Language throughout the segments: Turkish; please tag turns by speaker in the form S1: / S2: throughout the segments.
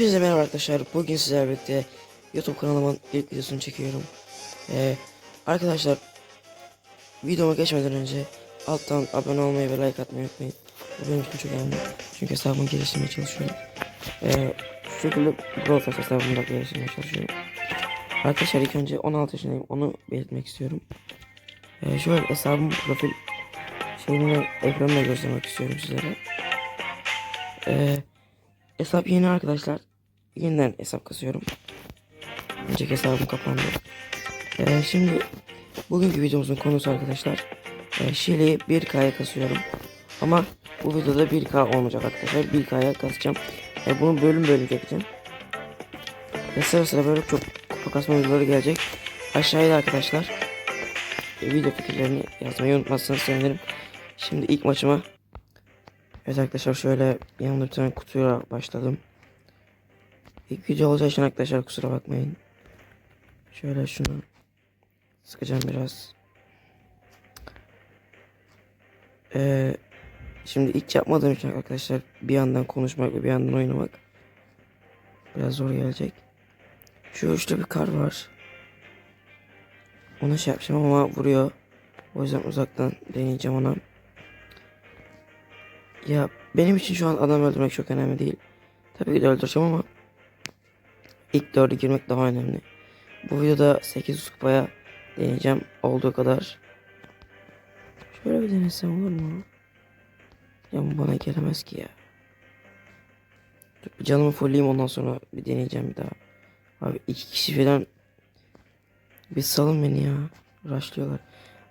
S1: Hepinize merhaba arkadaşlar. Bugün sizlerle birlikte YouTube kanalımın ilk videosunu çekiyorum. Ee, arkadaşlar videoma geçmeden önce alttan abone olmayı ve like atmayı unutmayın. Bu benim için çok önemli. Çünkü hesabımı geliştirmeye çalışıyorum. Ee, şu şekilde Brawl hesabımı da geliştirmeye çalışıyorum. Arkadaşlar ilk önce 16 yaşındayım. Onu belirtmek istiyorum. Ee, şöyle hesabımın profil şeyini ekranına göstermek istiyorum sizlere. Ee, hesap yeni arkadaşlar. Yeniden hesap kasıyorum. Önceki hesabım kapandı. Ee, şimdi bugünkü videomuzun konusu arkadaşlar. E, Şile'yi 1K'ya kasıyorum. Ama bu videoda 1K olmayacak arkadaşlar. 1K'ya kasacağım. E, bunu bölüm bölüm çekeceğim. Ve sıra sıra böyle çok kupa kasma videoları gelecek. Aşağıya da arkadaşlar e, video fikirlerini yazmayı unutmazsanız sevinirim. Şimdi ilk maçıma Evet arkadaşlar şöyle yanımda bir tane kutuyla başladım. İlk video olacağı arkadaşlar kusura bakmayın. Şöyle şunu sıkacağım biraz. Ee, şimdi ilk yapmadığım için arkadaşlar bir yandan konuşmak ve bir yandan oynamak biraz zor gelecek. Şu uçta bir kar var. Ona şey yapacağım ama vuruyor. O yüzden uzaktan deneyeceğim ona. Ya benim için şu an adam öldürmek çok önemli değil. Tabii ki de öldüreceğim ama ilk dörde girmek daha önemli. Bu videoda 800 kupaya deneyeceğim olduğu kadar. Şöyle bir denesem olur mu? Ya bu bana gelemez ki ya. Dur, canımı fullleyeyim ondan sonra bir deneyeceğim bir daha. Abi iki kişi falan bir salın beni ya. Rushlıyorlar.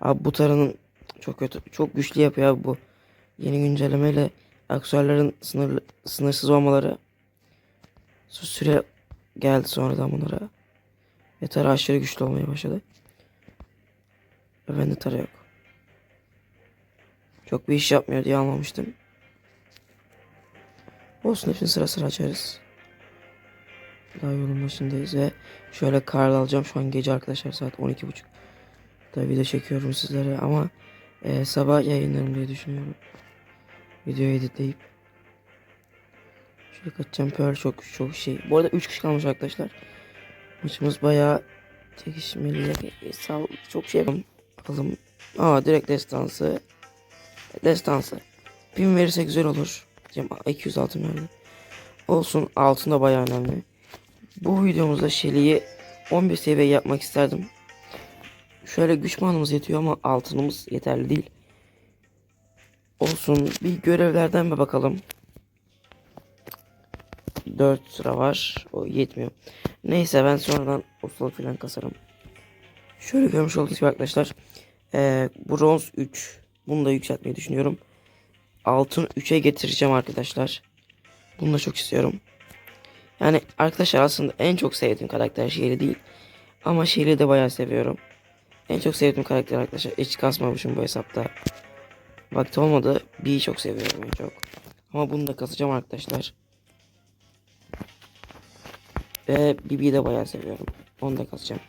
S1: Abi bu taranın çok kötü, çok güçlü yapıyor abi bu. Yeni güncellemeyle aksesuarların sınırlı, sınırsız olmaları sü- süre geldi sonradan bunlara. Ve tara aşırı güçlü olmaya başladı. Ve bende tara yok. Çok bir iş yapmıyor diye almamıştım. Olsun hepsini sıra sıra açarız. Daha yolun başındayız ve şöyle Karl alacağım. Şu an gece arkadaşlar saat 12.30. Tabii video çekiyorum sizlere ama e, sabah yayınlarım diye düşünüyorum. Videoyu editleyip. Şöyle kaçacağım Pearl çok çok şey. Bu arada 3 kişi kalmış arkadaşlar. Maçımız bayağı çekişmeli. Sağ çok şey yapalım. Alalım. Aa direkt destansı. Destansı. Pin verirse güzel olur. Diyeceğim 200 altın verdi. Olsun altın da bayağı önemli. Bu videomuzda Shelly'yi 11 seviye yapmak isterdim. Şöyle güç puanımız yetiyor ama altınımız yeterli değil. Olsun bir görevlerden mi bakalım. 4 sıra var. O yetmiyor. Neyse ben sonradan ustalık falan kasarım. Şöyle görmüş olduğunuz gibi arkadaşlar. Ee, bronz 3. Bunu da yükseltmeyi düşünüyorum. Altın 3'e getireceğim arkadaşlar. Bunu da çok istiyorum. Yani arkadaşlar aslında en çok sevdiğim karakter Shelly değil. Ama Shelly'i de bayağı seviyorum. En çok sevdiğim karakter arkadaşlar. Hiç kasmamışım bu hesapta. Vakti olmadı. B'yi çok seviyorum en çok. Ama bunu da kasacağım arkadaşlar. Ve Bibi'yi de bayağı seviyorum. Onu da kasacağım.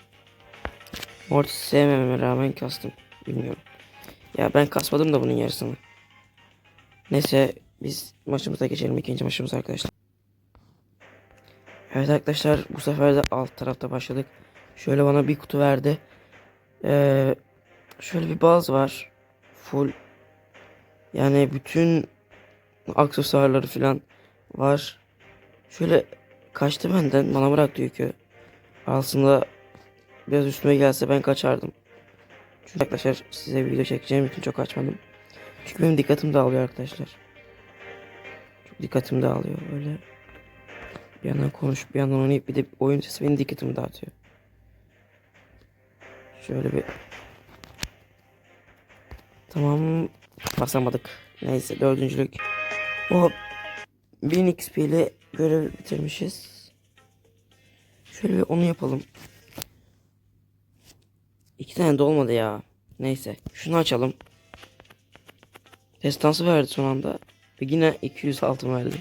S1: Mortis sevmememe rağmen kastım. Bilmiyorum. Ya ben kasmadım da bunun yarısını. Neyse biz maçımıza geçelim. ikinci maçımız arkadaşlar. Evet arkadaşlar bu sefer de alt tarafta başladık. Şöyle bana bir kutu verdi. Ee, şöyle bir baz var. Full. Yani bütün aksesuarları falan var. Şöyle kaçtı benden. Bana bıraktı yükü. Aslında biraz üstüme gelse ben kaçardım. Çünkü arkadaşlar size video çekeceğim için çok açmadım. Çünkü benim dikkatim dağılıyor arkadaşlar. Çok dikkatim dağılıyor böyle. Bir yandan konuşup bir yandan oynayıp bir de oyun sesi benim dikkatimi dağıtıyor. Şöyle bir Tamam basamadık. Neyse dördüncülük. O 1000 XP ile görev bitirmişiz. Şöyle bir onu yapalım. İki tane de olmadı ya. Neyse şunu açalım. Destansı verdi son anda. Ve yine 200 altın verdi.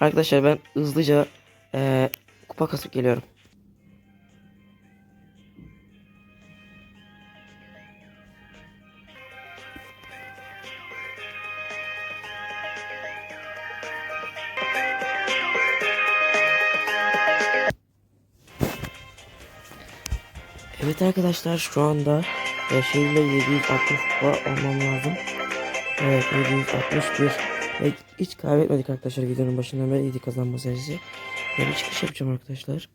S1: Arkadaşlar ben hızlıca eee, kupa kasıp geliyorum. Evet arkadaşlar şu anda e, şeyle 760 kupa olmam lazım. Evet 761 ve hiç kaybetmedik arkadaşlar videonun başından beri 7 kazanma serisi. Ve bir çıkış yapacağım arkadaşlar.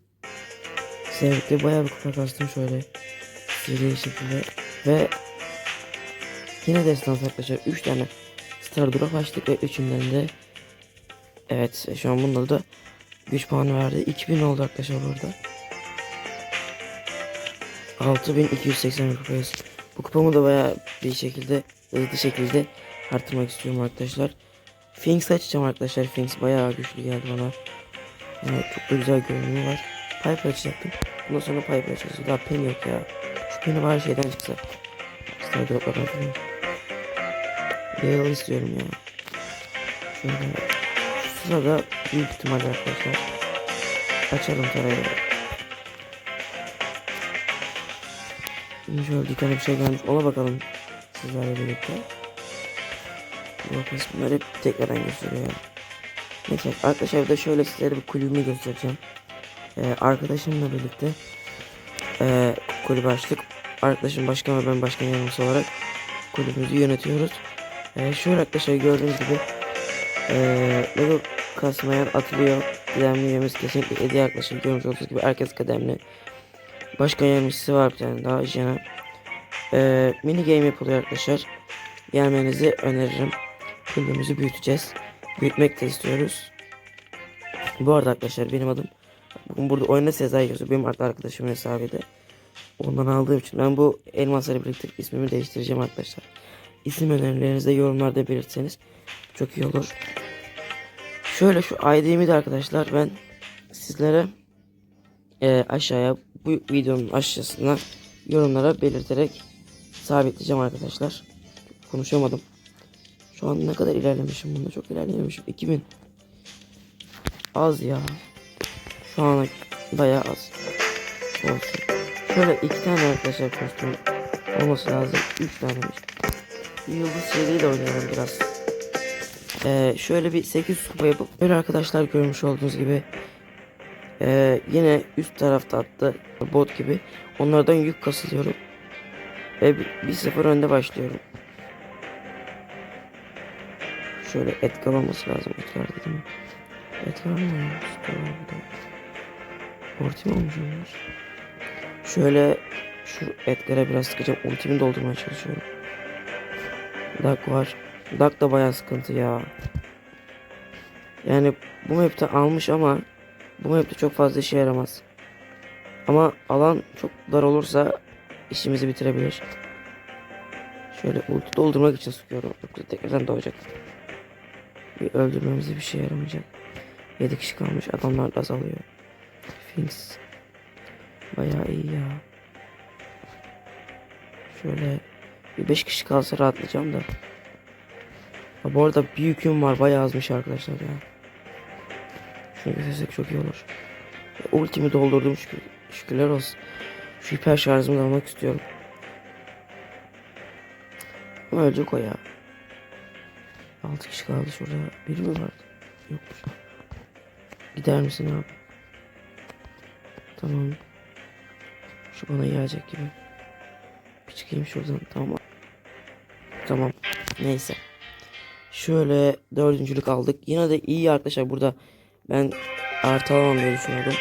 S1: Sevdikte bayağı bir kupa kastım şöyle seri şekilde ve yine destans arkadaşlar 3 tane star drop açtık ve üçünden de evet şu an bunda da güç puanı verdi 2000 oldu arkadaşlar burada 6280 kupayız. Bu kupamı da bayağı bir şekilde hızlı şekilde artırmak istiyorum arkadaşlar. Finks açacağım arkadaşlar. Finks bayağı güçlü geldi bana. Yani çok da güzel görünümü var. Piper açacaktım. Bundan sonra Piper açacağız. Daha pen yok ya. Şu peni var şeyden çıksa. Star Drop'lardan falan. Gale istiyorum ya. Şöyle. Şu sırada büyük ihtimalle arkadaşlar. Açalım tarayı. Şimdi şöyle dükkana bir şey gelmiş. Ona bakalım sizlerle birlikte. Bu kısımlar hep tekrardan gösteriyor. Neyse arkadaşlar bir de şöyle sizlere bir kulübümü göstereceğim. Ee, arkadaşımla birlikte ee, kulübü açtık. Arkadaşım başkan ve ben başkan yardımcısı olarak kulübümüzü yönetiyoruz. Ee, şöyle arkadaşlar gördüğünüz gibi ee, Lego kasmayan atılıyor. Kıdemli üyemiz kesinlikle hediye yaklaşık görmüş olduğunuz gibi herkes kıdemli. Başka yardımcısı var bir tane daha Jena. Ee, mini game yapılıyor arkadaşlar. Gelmenizi öneririm. Kulübümüzü büyüteceğiz. Büyütmek de istiyoruz. Bu arada arkadaşlar benim adım bugün burada oyunda Sezai yazıyor. Benim artık arkadaşımın hesabıydı. Ondan aldığım için ben bu elmasları birlikte ismimi değiştireceğim arkadaşlar. İsim önerilerinizi yorumlarda belirtseniz çok iyi olur. Şöyle şu ID'mi de arkadaşlar ben sizlere e, aşağıya bu videonun aşağısına yorumlara belirterek sabitleyeceğim arkadaşlar. Konuşamadım. Şu an ne kadar ilerlemişim bunda çok ilerlememişim. 2000. Az ya. Şu an bayağı az. Olsun. Şöyle iki tane arkadaşlar kostüm olması lazım. Üç tanemiş. Yıldız seriyle oynuyorum biraz. Ee, şöyle bir 800 kupa yapıp böyle arkadaşlar görmüş olduğunuz gibi ee, yine üst tarafta attı bot gibi. Onlardan yük kasılıyorum. Ve 1-0 önde başlıyorum. Şöyle Edgar olması lazım. Edgar dedim. Edgar mı? Edgar oldu. Ultim olmuş. Şöyle şu Edgar'a biraz sıkacağım. Ultimi doldurmaya çalışıyorum. Duck var. Duck da bayağı sıkıntı ya. Yani bu map'te almış ama bu map'te çok fazla işe yaramaz. Ama alan çok dar olursa işimizi bitirebilir. Şöyle ulti doldurmak için sıkıyorum. Yoksa tekrardan doğacak. Bir öldürmemize bir şey yaramayacak. 7 kişi kalmış. Adamlar da azalıyor. Finks. Bayağı iyi ya. Şöyle bir 5 kişi kalsa rahatlayacağım da. Ha, bu arada bir yüküm var. Bayağı azmış arkadaşlar ya. Şunu göstersek çok iyi olur. Ultimi doldurdum şükür, şükürler olsun. Şu hiper şarjımı almak istiyorum. Ölecek o ya. 6 kişi kaldı şurada. Biri mi vardı? Yokmuş. Gider misin abi? Tamam. Şu bana gelecek gibi. Bir çıkayım şuradan. Tamam. Tamam. Neyse. Şöyle dördüncülük aldık. Yine de iyi arkadaşlar burada ben artı alamam diye düşünüyordum.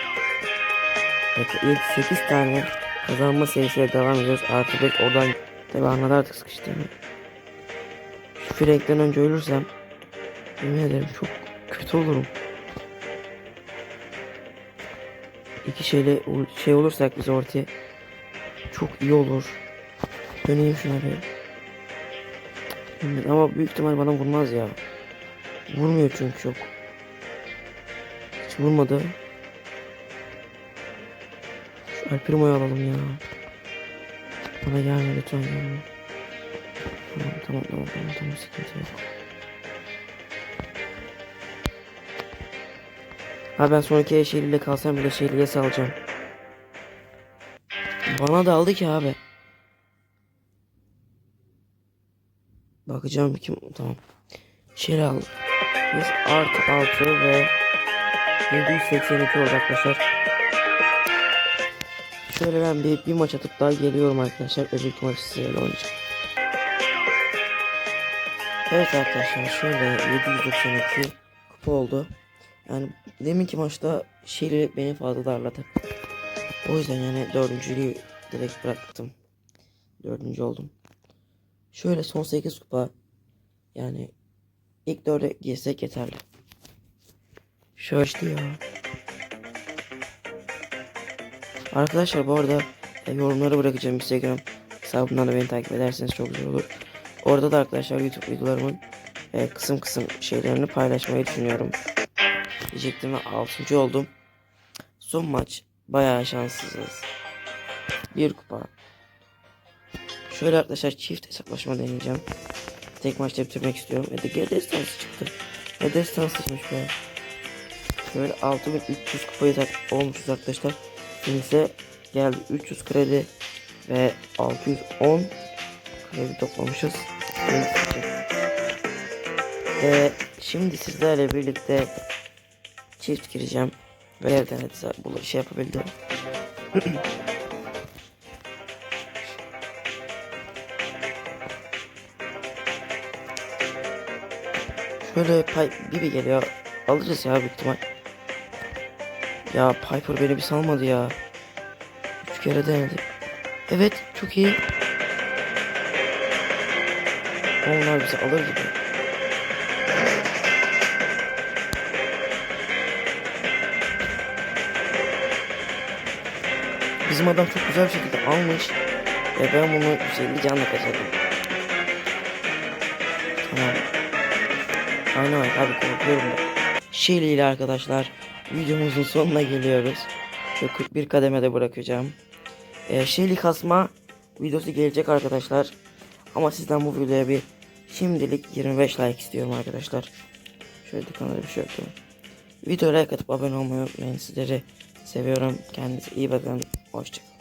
S1: Evet 8 tane kazanma serisiyle devam ediyoruz. Artı 5 oradan tabi anladı artık sıkıştığımı. Şu Frank'ten önce ölürsem yemin ederim çok kötü olurum. İki şeyle şey olursak biz ortaya çok iyi olur. Döneyim şuna bir. Ama büyük ihtimal bana vurmaz ya. Vurmuyor çünkü çok. Hiç vurmadı. Şu Alprimo'yu alalım ya. Bana gelme lütfen gelme. Tamam tamam tamam tamam tamam sıkıntı yok. Ha ben sonraki eşeliyle kalsam bile şehirliye salacağım. Bana da aldı ki abi. Bakacağım kim tamam. Şeri aldı. Biz artı 6 ve 782 oldu arkadaşlar. Şöyle ben bir, bir maç atıp daha geliyorum arkadaşlar. Öbür maç sizlerle oynayacağım. Evet arkadaşlar şöyle 792 kupa oldu. Yani deminki maçta Şili beni fazla darladı. O yüzden yani dördüncülüğü direkt bıraktım. Dördüncü oldum. Şöyle son 8 kupa. Yani ilk dörde girsek yeterli. Şöyle işte ya. Arkadaşlar bu arada e, yorumları bırakacağım Instagram hesabından da beni takip ederseniz çok güzel olur. Orada da arkadaşlar YouTube videolarımın e, kısım kısım şeylerini paylaşmayı düşünüyorum. Diyecektim ve 6. oldum. Son maç bayağı şanssızız. Bir kupa. Şöyle arkadaşlar çift hesaplaşma deneyeceğim. Tek maçta bitirmek istiyorum. Ve de geri destansı çıktı. Ve destansıymış be. Şöyle 6300 kupayı olmuşuz arkadaşlar. Şimdi ise geldi 300 kredi ve 610 kredi toplamışız. Ve şimdi sizlerle birlikte çift gireceğim. Ve evden hadi bu şey yapabildim. Şöyle pay Bibi geliyor. Alırız ya büyük ihtimal. Ya Piper beni bir salmadı ya. Üç kere denedi. Evet çok iyi. Onlar bizi alır gibi. Bizim adam çok güzel bir şekilde almış. Ve ben bunu 150 canla kaçırdım. Tamam. Aynen abi korkuyorum da. Shelly ile arkadaşlar videomuzun sonuna geliyoruz. Şu 41 kademede bırakacağım. Ee, Shelly kasma videosu gelecek arkadaşlar. Ama sizden bu videoya bir şimdilik 25 like istiyorum arkadaşlar. Şöyle kanala bir şey yapıyorum. Videoya like atıp abone olmayı unutmayın. Sizleri seviyorum. Kendinize iyi bakın. Hoşçakalın.